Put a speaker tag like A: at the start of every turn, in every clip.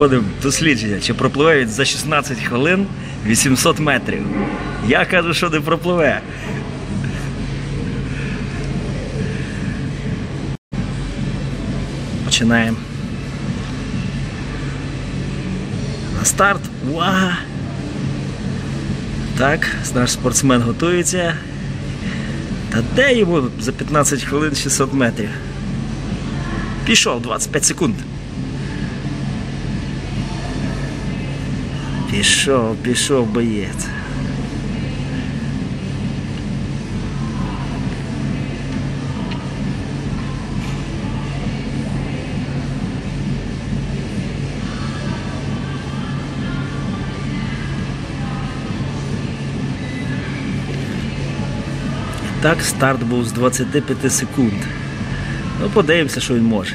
A: Проводив дослідження, чи пропливе він за 16 хвилин 800 метрів. Я кажу, що не пропливе. Починаємо. На старт. Увага! Так, наш спортсмен готується. Та де йому за 15 хвилин 600 метрів? Пішов 25 секунд. Пішов, пішов боєць. Так старт був з 25 секунд. Ну, подивимося, що він може.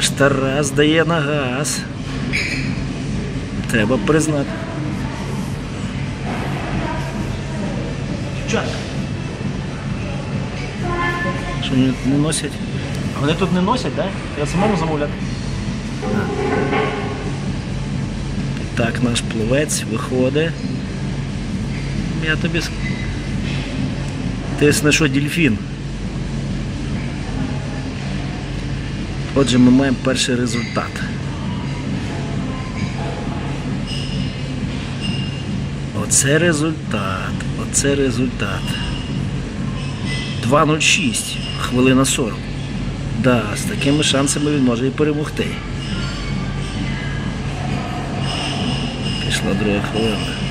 A: Наш Тарас дає на газ. Треба признати. Дівчатка. Що вони не носять? А вони тут не носять, так? Я самому замовляти. Так, наш пливець виходить. Я тобі Тисне, що дельфін. Отже, ми маємо перший результат. Оце результат. Оце результат. 2.06. Хвилина 40. Да, з такими шансами він може і перемогти. Пішла друга хвилина.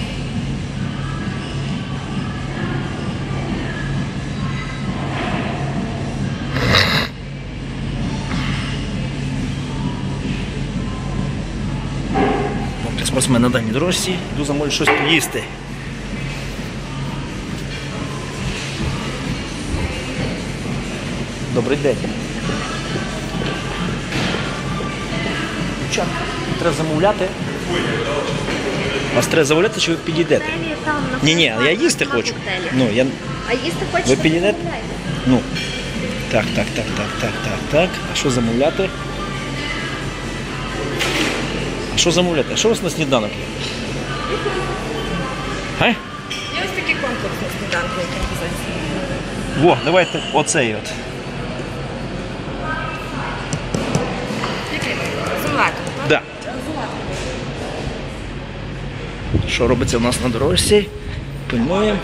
A: Спортсмен на даній дорожці, йду замовлю щось поїсти. Добрий день. Дівчатка, треба замовляти. Вас треба замовляти, чи ви підійдете? Ні, ні, я їсти хочу. Ну, я.
B: А їсти хочете?
A: Ви підійдете? Ну. Так, так, так, так, так, так, так. А що замовляти? Що замовляти? Що у вас на сніданок є? А?
B: Є ось такий конкурс на сніданку, який називається.
A: Во, давайте оцей от.
B: Який? Зумлати.
A: Да. Що робиться у нас на дорожці? Пильнуємо.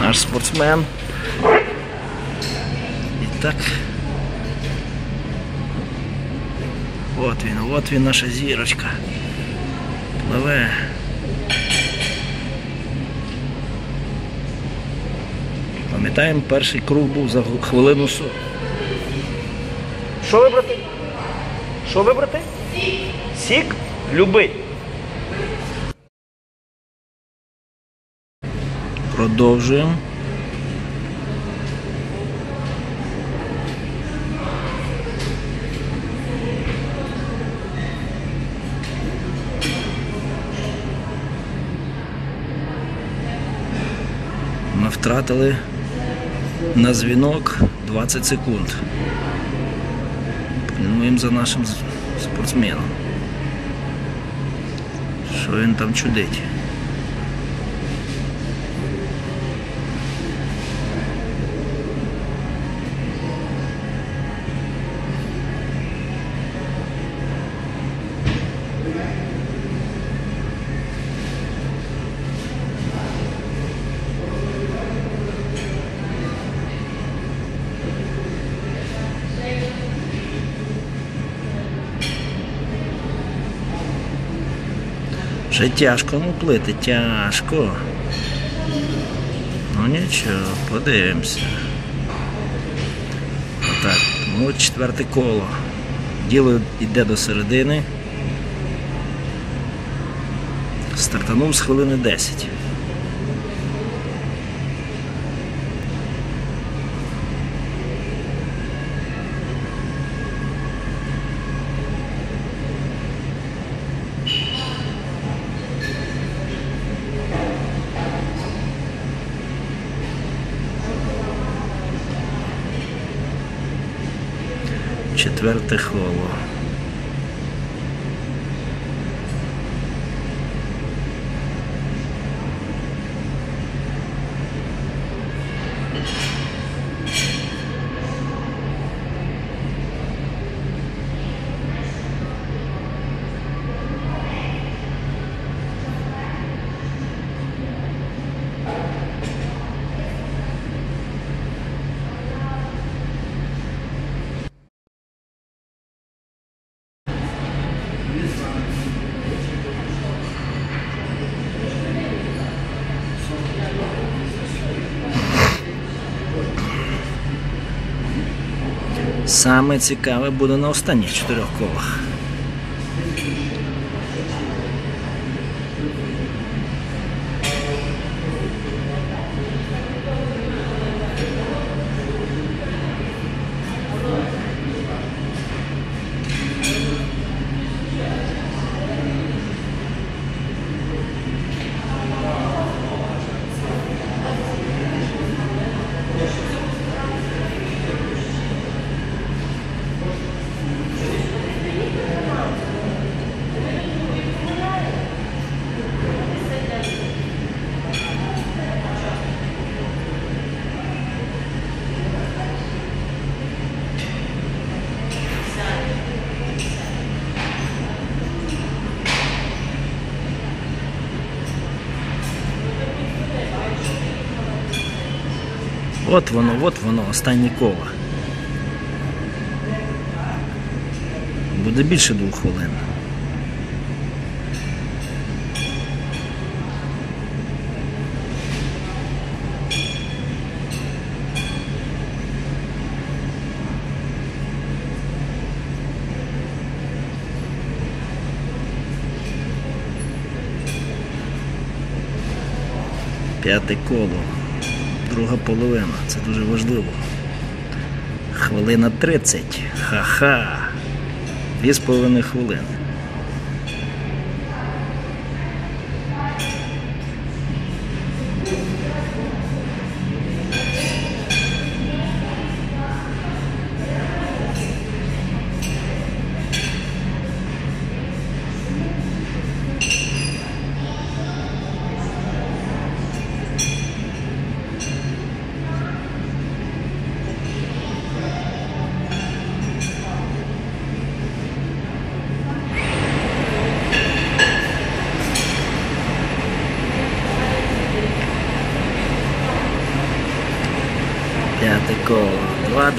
A: Наш спортсмен. І так. От він, от він наша зірочка. Пливе. Пам'ятаємо, перший круг був за хвилину 40. Що вибрати? Що вибрати? Сік. Сік? Любий. Продовжуємо. Втратили на дзвінок 20 секунд. Пильнуємо за нашим спортсменом. Що він там чудить? Вже тяжко ну плити, тяжко. Ну нічого, подивимося. Отак, ну четверте коло. Діло йде до середини. Стартанув з хвилини 10. Четверте коло. Саме цікаве буде на останніх чотирьох колах. От воно, от воно, останнє коло. Буде більше двох хвилин. П'яте коло. Друга половина. Це дуже важливо. Хвилина 30. Ха-ха. Дві з половиною хвилини.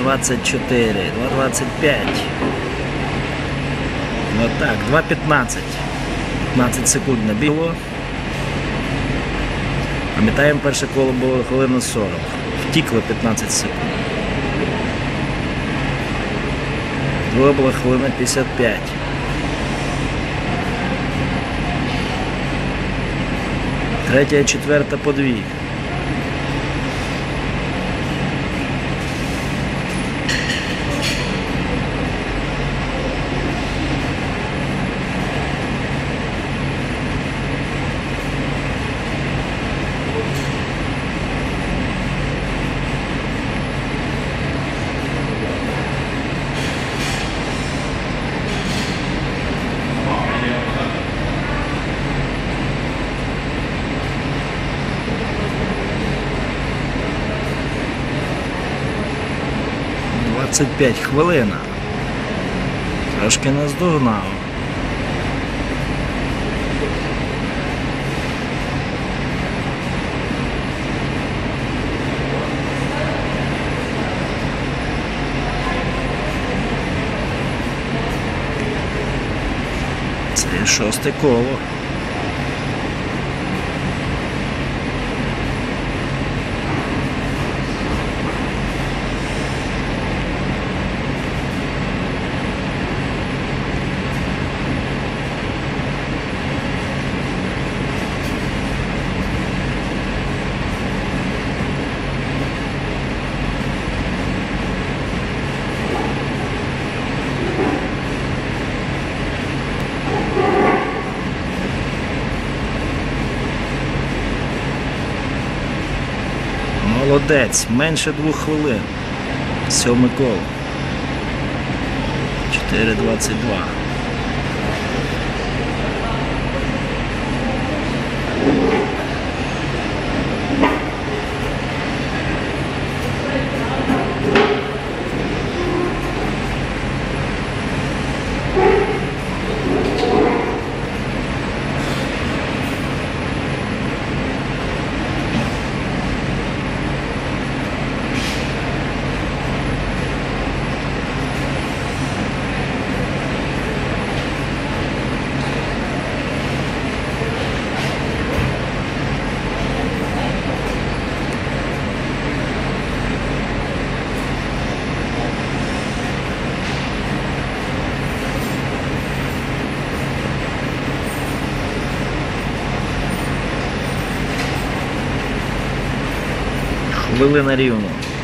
A: 2.24, 2.25. Ну так, 2.15. 15 секунд набігло. Пам'ятаємо, перше коло було хвилина 40. Втікло 15 секунд. Друга була хвилина 55. Третя четверта по дві. Двадцять п'ять хвилина. Трошки наздогнав. Це шосте коло. Молодець, менше двох хвилин. Сьоме коло. 4.22. Хвилина на Що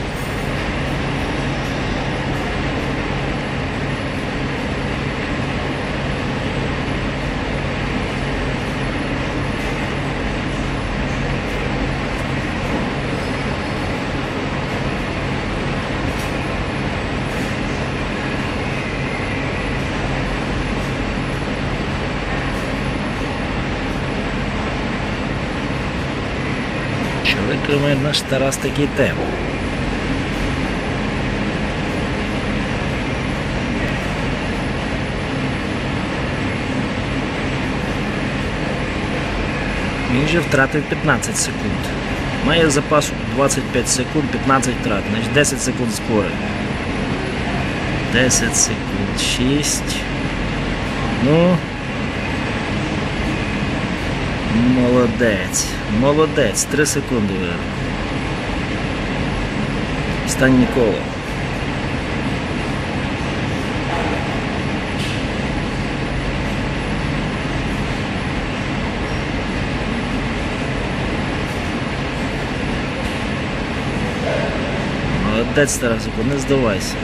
A: викримає наш Тарас такий темп? Він вже втратив 15 секунд. Має запасу 25 секунд, 15 втрат, значить 10 секунд спори. 10 секунд, 6. Ну. Молодець. Молодець. 3 секунди. Останнє коло. Молодець, Тарасику, не здавайся.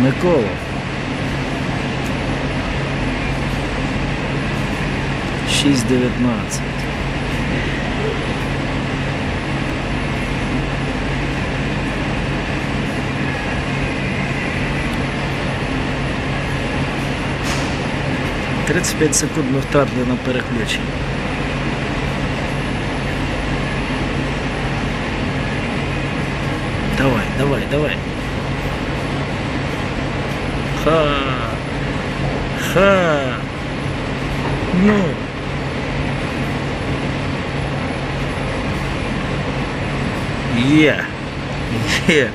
A: Восьме. Шість дев'ятнадцять. Тридцять п'ять секунд ми втратили на переключенні. Давай, давай, давай. Ха. Ха. Ну. Є. Є.